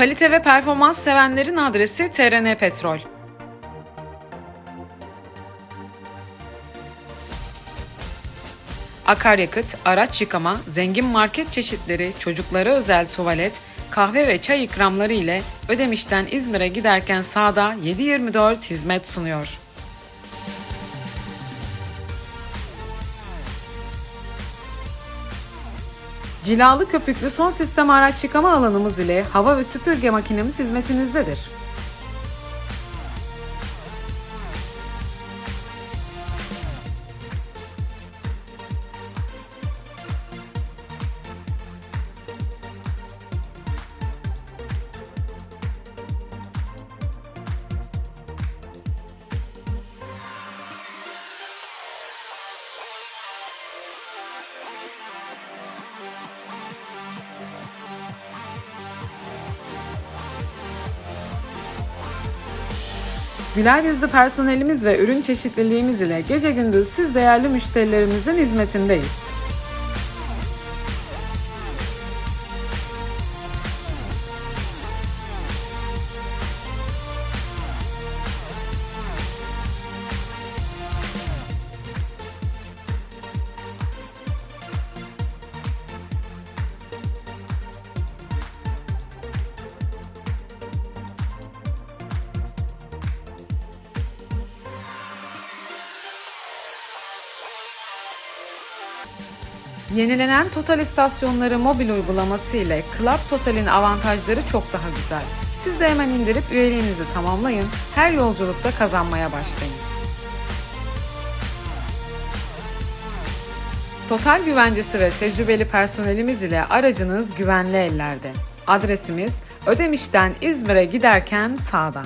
Kalite ve performans sevenlerin adresi TRN Petrol. Akaryakıt, araç yıkama, zengin market çeşitleri, çocuklara özel tuvalet, kahve ve çay ikramları ile Ödemiş'ten İzmir'e giderken sağda 7/24 hizmet sunuyor. Cilalı köpüklü son sistem araç yıkama alanımız ile hava ve süpürge makinemiz hizmetinizdedir. Güler yüzlü personelimiz ve ürün çeşitliliğimiz ile gece gündüz siz değerli müşterilerimizin hizmetindeyiz. Yenilenen Total istasyonları mobil uygulaması ile Club Total'in avantajları çok daha güzel. Siz de hemen indirip üyeliğinizi tamamlayın, her yolculukta kazanmaya başlayın. Total güvencesi ve tecrübeli personelimiz ile aracınız güvenli ellerde. Adresimiz Ödemiş'ten İzmir'e giderken sağda.